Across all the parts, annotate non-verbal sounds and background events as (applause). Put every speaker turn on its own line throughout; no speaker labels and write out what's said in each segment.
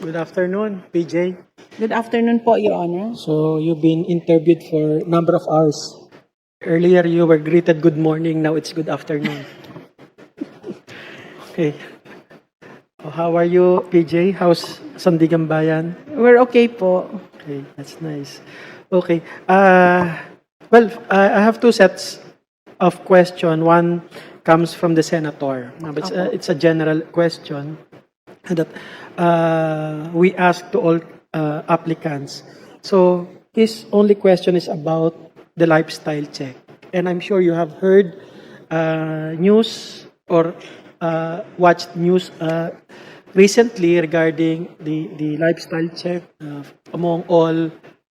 Good afternoon, PJ.
Good afternoon po, Your Honor.
So you've been interviewed for a number of hours. Earlier you were greeted good morning, now it's good afternoon. (laughs) okay. Oh, How are you, PJ? How's Sandigan Bayan?
We're okay po.
Okay, that's nice. Okay. Uh, well, I I have two sets of question. One comes from the senator. Uh, It's a, it's a general question that uh, we ask to all uh, applicants. So his only question is about the lifestyle check. And I'm sure you have heard uh, news or uh, watched news uh, recently regarding the, the lifestyle check uh, among all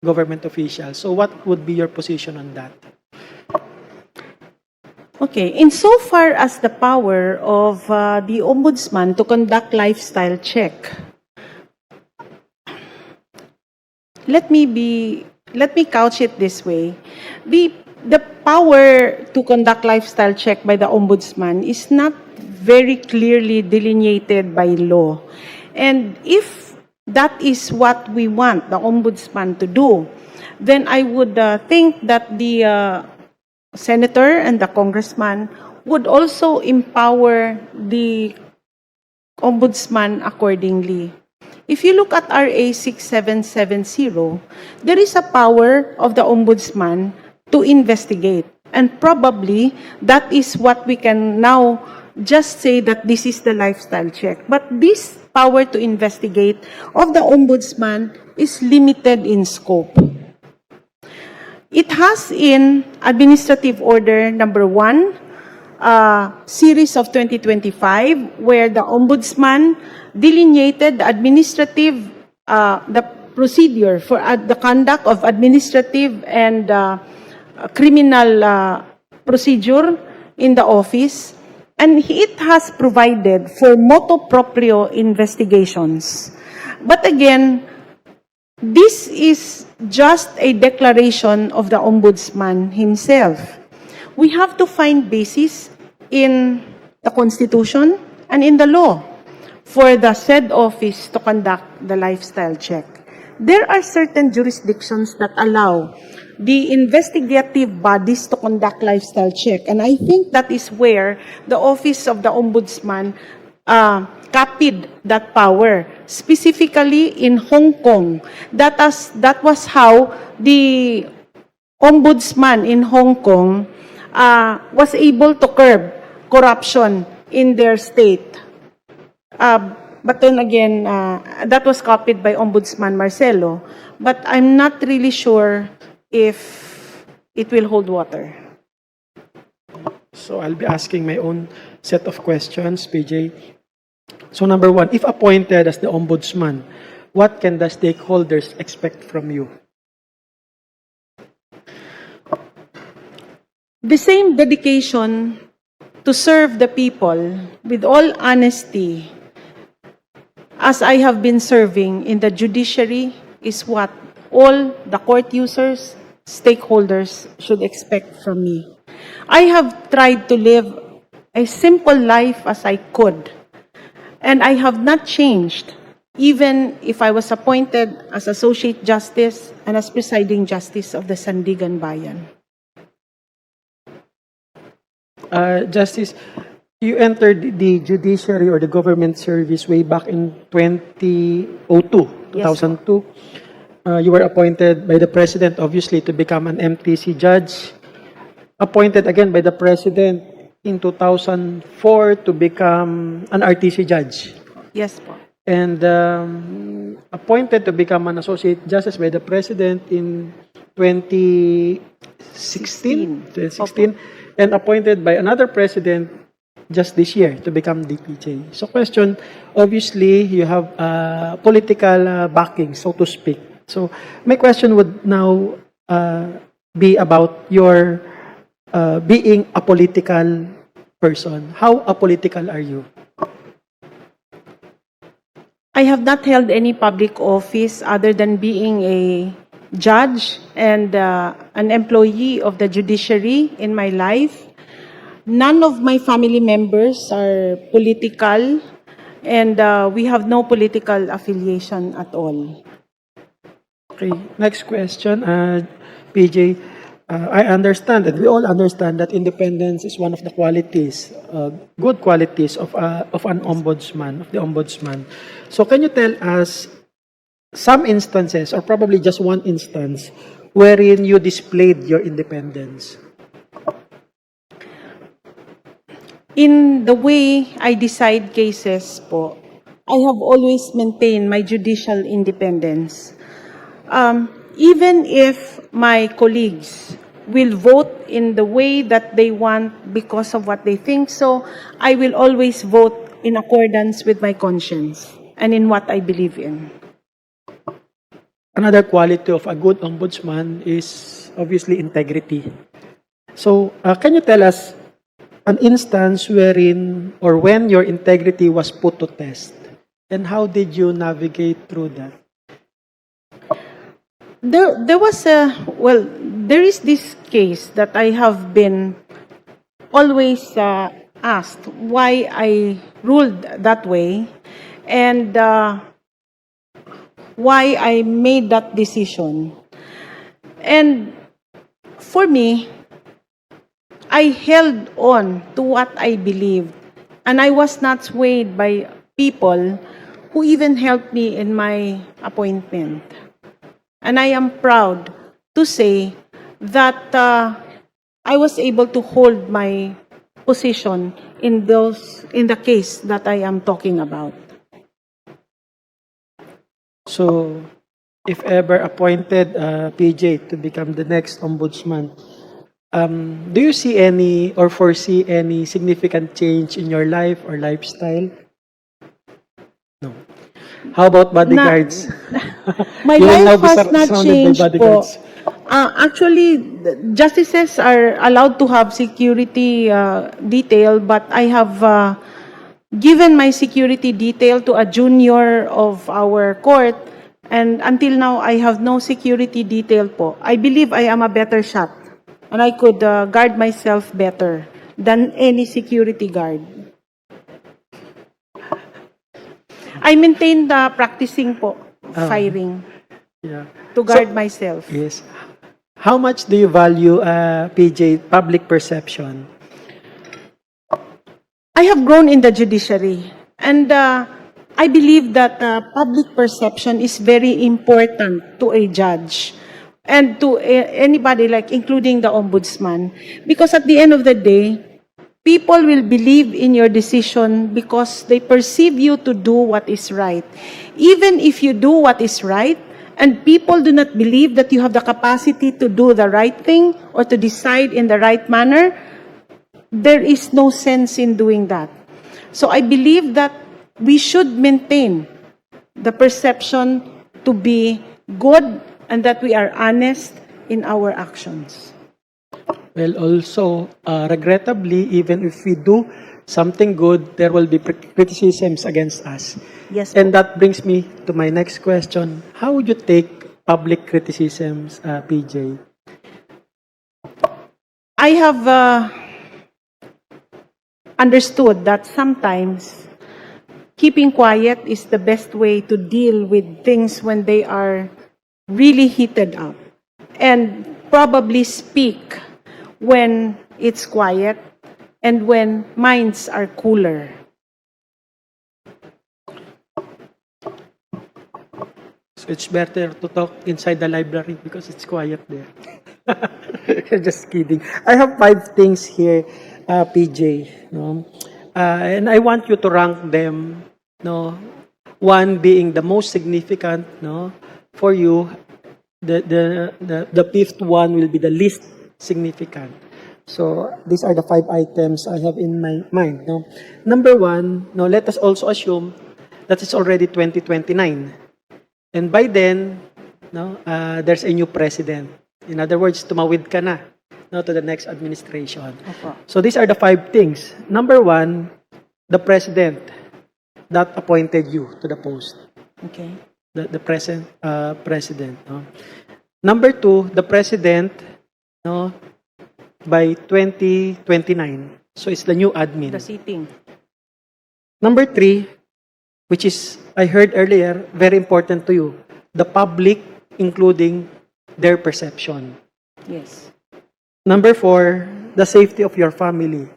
government officials. So what would be your position on that?
Okay, insofar as the power of uh, the ombudsman to conduct lifestyle check, let me be, let me couch it this way. The, the power to conduct lifestyle check by the ombudsman is not very clearly delineated by law. And if that is what we want the ombudsman to do, then I would uh, think that the uh, senator and the congressman would also empower the ombudsman accordingly. If you look at RA 6770, there is a power of the ombudsman to investigate. And probably that is what we can now just say that this is the lifestyle check. But this power to investigate of the ombudsman is limited in scope. It has in Administrative Order Number 1, uh, series of 2025, where the Ombudsman delineated the administrative, uh, the procedure for uh, the conduct of administrative and uh, criminal uh, procedure in the office, and it has provided for motu proprio investigations. But again, this is just a declaration of the ombudsman himself. We have to find basis in the Constitution and in the law for the said office to conduct the lifestyle check. There are certain jurisdictions that allow the investigative bodies to conduct lifestyle check. And I think that is where the office of the ombudsman uh, copied that power, specifically in Hong Kong. That, as, that was how the ombudsman in Hong Kong uh, was able to curb corruption in their state. Uh, but then again, uh, that was copied by Ombudsman Marcelo. But I'm not really sure if it will hold water.
So I'll be asking my own set of questions, PJ. So number one, if appointed as the ombudsman, what can the stakeholders expect from you?
The same dedication to serve the people with all honesty as I have been serving in the judiciary is what all the court users, stakeholders should expect from me. I have tried to live a simple life as I could, and I have not changed even if I was appointed as Associate Justice and as Presiding Justice of the Sandigan Bayan.
Uh, Justice, you entered the judiciary or the government service way back in 2002,
Yes,
2002. Uh, you were appointed by the president, obviously, to become an MTC judge. Appointed again by the president in 2004 to become an RTC judge.
Yes po.
And um, appointed to become an associate justice by the president in 2016, 2016 and appointed by another president just this year to become DPJ. So question, obviously you have uh, political uh, backing, so to speak. So my question would now uh, be about your uh, being a political person. How apolitical are you?
I have not held any public office other than being a judge and uh, an employee of the judiciary in my life. None of my family members are political, And uh, we have no political affiliation at all.
Okay, next question, uh, PJ. Uh, I understand that we all understand that independence is one of the qualities, uh, good qualities of uh, of an ombudsman, of the ombudsman. So can you tell us some instances, or probably just one instance, wherein you displayed your independence?
In the way I decide cases po, I have always maintained my judicial independence. Um, even if my colleagues will vote in the way that they want because of what they think so, I will always vote in accordance with my conscience and in what I believe in.
Another quality of a good ombudsman is obviously integrity. So, uh, can you tell us an instance wherein or when your integrity was put to test? And how did you navigate through that?
There, there was a, well, there is this case that I have been always uh, asked why I ruled that way and uh, why I made that decision. And for me, I held on to what I believed, and I was not swayed by people who even helped me in my appointment. And I am proud to say that uh, I was able to hold my position in those in the case that I am talking about.
So, if ever appointed uh, PJ to become the next ombudsman, um, do you see any or foresee any significant change in your life or lifestyle? No. How about bodyguards? (laughs)
My
You will now
life
be
has
sur-
not
surrounded by
changed po.
bodyguards.
Uh, actually, the justices are allowed to have security uh, detail, but I have uh, given my security detail to a junior of our court, and until now, I have no security detail po. I believe I am a better shot, and I could uh, guard myself better than any security guard. I maintain the practicing po, firing,
Yeah.
to guard myself.
Yes. How much do you value, uh, PJ, public perception?
I have grown in the judiciary, and uh, I believe that uh, public perception is very important to a judge and to a- anybody, like including the ombudsman, because at the end of the day, people will believe in your decision because they perceive you to do what is right. Even if you do what is right, and people do not believe that you have the capacity to do the right thing or to decide in the right manner, there is no sense in doing that. So I believe that we should maintain the perception to be good and that we are honest in our actions.
Well, also, uh, regrettably, even if we do something good, there will be criticisms against us.
Yes.
And that brings me to my next question. How would you take public criticisms, uh, PJ?
I have uh, understood that sometimes keeping quiet is the best way to deal with things when they are really heated up. And probably speak when it's quiet and when minds are cooler.
So it's better to talk inside the library because it's quiet there. (laughs) Just kidding. I have five things here, uh, PJ. No? Uh, and I want you to rank them. No, one being the most significant. No, for you, the the the, the fifth one will be the least significant. So these are the five items I have in my mind. No, number one. No, let us also assume that it's already 2029. And by then, no, uh, there's a new president. In other words, tumawid ka na no, to the next administration.
Opo.
So these are the five things. Number one, the president that appointed you to the post.
Okay.
The, the present uh, president. No? Number two, the president no, by 2029. So it's the new admin.
The seating.
Number three, which is, I heard earlier, very important to you. The public, including their perception.
Yes.
Number four, the safety of your family.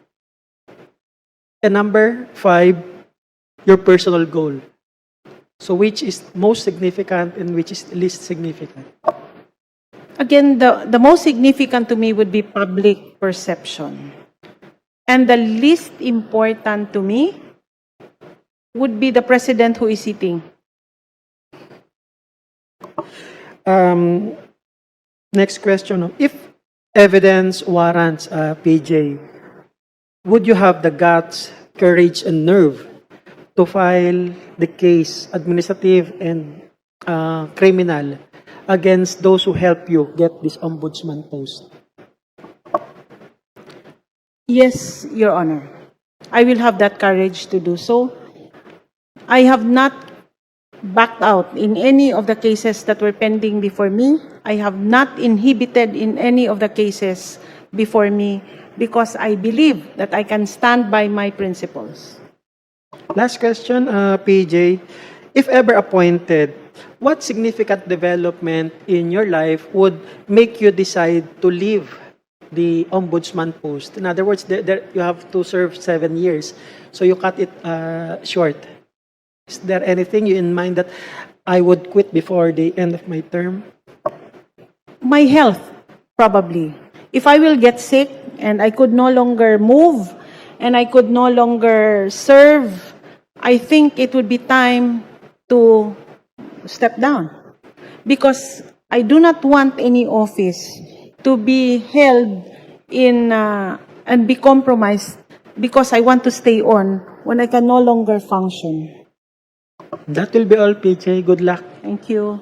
And number five, your personal goal. So which is most significant and which is least significant?
Again, the, the most significant to me would be public perception. And the least important to me would be the president who is sitting.
Um, next question. If evidence warrants, uh, PJ, would you have the guts, courage, and nerve to file the case, administrative and uh, criminal, against those who help you get this ombudsman post?
Yes, Your Honor. I will have that courage to do so. I have not backed out in any of the cases that were pending before me. I have not inhibited in any of the cases before me because I believe that I can stand by my principles.
Last question, uh, PJ. If ever appointed, what significant development in your life would make you decide to leave the ombudsman post? In other words, there, there, you have to serve seven years, so you cut it uh, short. Is there anything you in mind that I would quit before the end of my term?
My health, probably. If I will get sick and I could no longer move and I could no longer serve, I think it would be time to step down. Because I do not want any office to be held in uh, and be compromised because I want to stay on when I can no longer function.
That will be all, PJ. Good luck.
Thank you.